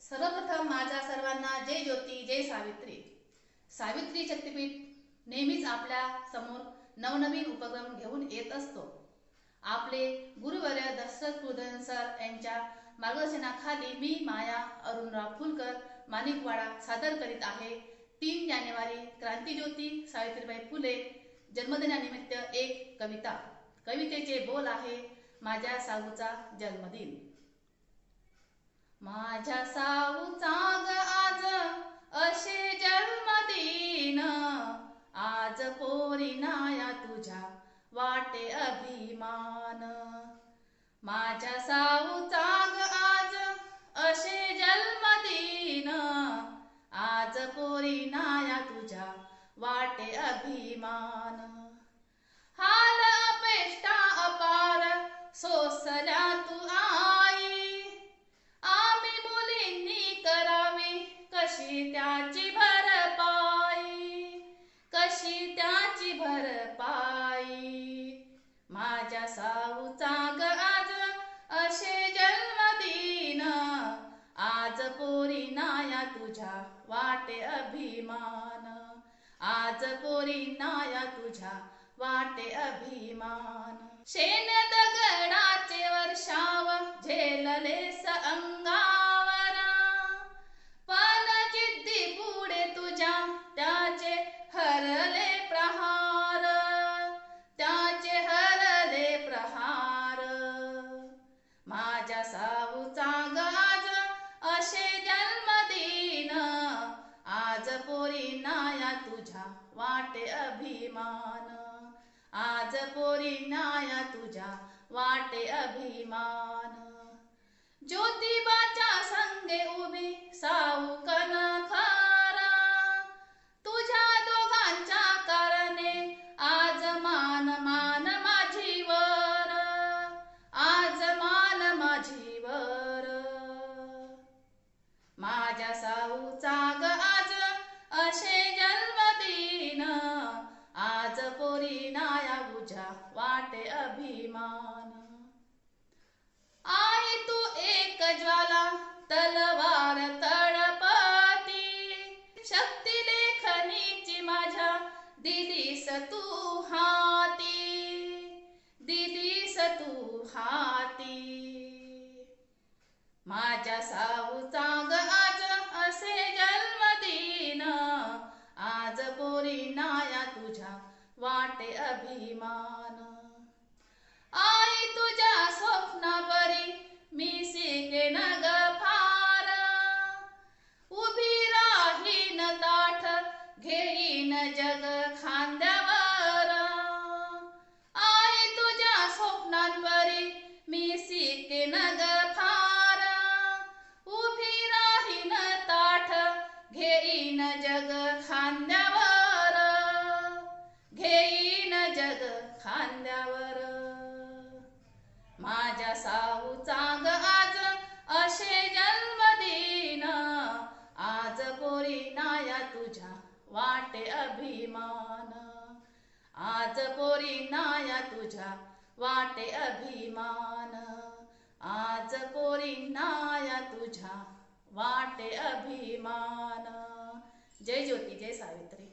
सर्वप्रथम माझ्या सर्वांना जय ज्योती जय सावित्री. सावित्री शक्तीपीठ नेहमीच आपल्यासमोर नवनवीन उपक्रम घेऊन येत असतो. आपले गुरुवर्य दशरथ कुदन सर यांच्या मार्गदर्शनाखाली मी माया अरुणराव फुलकर माणिकवाडा सादर करीत आहे. तीन जानेवारी क्रांतीज्योती सावित्रीबाई फुले जन्मदिनानिमित्त एक कविता. कवितेचे बोल आहे माझ्या साहूचा जन्मदिन. माझ्या साऊचा ग आज असे जन्मदिन. आज पोरी नाया तुझ्या वाटे अभिमान. माझ्या साऊचा ग आज असे जन्मदिन. आज पोरी नाया तुझ्या वाटे अभिमान. हाल अपेष्टा त्याची भरपाई कशी त्याची भरपाई? माझ्या साऊचा ग आज असे जन्मदिन आज पोरी नाया तुझ्या वाटे अभिमान. आज पोरी नाया तुझ्या वाटे अभिमान. शेण अभिमान. आज पोरी नाया तुझ्या वाटे अभिमान. ज्योतिबाच्या संगे उभी साऊ कनखारा तुझ्या दोघांच्या कारणे आज मान मान माझीवर आज मान माझीवर माझ्या साऊचा नाया वाटे अभिमान. वाटे अभिमान. आई तुझ्या स्वप्नापरी मी शिके न ग फार उभी राहीन ताठ घेईन जग जग खांद्यावर. माझ्या साऊचा ग आज असे जन्मदिन. आज पोरी नाया तुझ्या वाटे अभिमान. आज पोरी नाया तुझ्या वाटे अभिमान. आज पोरी नाया तुझ्या वाटे अभिमान. जय ज्योती जय सावित्री.